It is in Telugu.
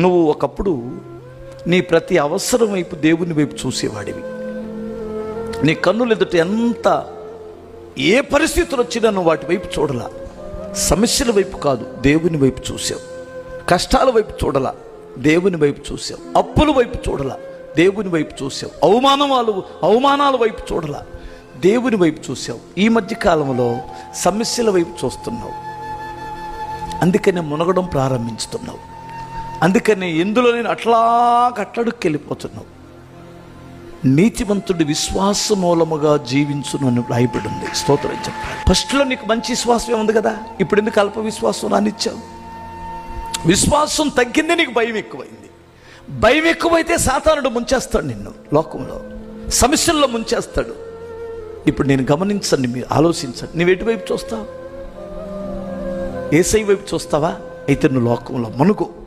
నువ్వు ఒకప్పుడు నీ ప్రతి అవసరం వైపు దేవుని వైపు చూసేవాడివి. నీ కన్నులు ఎదుట ఎంత ఏ పరిస్థితులు వచ్చినా నువ్వు వాటి వైపు చూడలా. సమస్యల వైపు కాదు దేవుని వైపు చూసావు. కష్టాల వైపు చూడలా దేవుని వైపు చూసావు. అప్పుల వైపు చూడలా దేవుని వైపు చూసావు. అవమానాలు అవమానాల వైపు చూడలా దేవుని వైపు చూసావు. ఈ మధ్య కాలంలో సమస్యల వైపు చూస్తున్నావు. అందుకనే మునగడం ప్రారంభించుతున్నావు. అందుకని ఎందులో నేను అట్లా కట్టడుకు వెళ్ళిపోతున్నావు నీతిమంతుడి విశ్వాస మూలముగా జీవించును అని రాయబడింది. స్తోత్రం చెప్పాలి. ఫస్ట్లో నీకు మంచి విశ్వాసమే ఉంది కదా? ఇప్పుడు ఎందుకు అల్ప విశ్వాసం రానిచ్చావు? విశ్వాసం తగ్గింది నీకు భయం ఎక్కువైంది. భయం ఎక్కువైతే సాతానుడు ముంచేస్తాడు నిన్ను లోకంలో. సమస్యల్లో ముంచేస్తాడు. ఇప్పుడు నేను గమనించండి మీరు ఆలోచించండి. నువ్వు ఎటువైపు చూస్తావు? ఏసై వైపు చూస్తావా? అయితే నువ్వు లోకంలో మునుగు.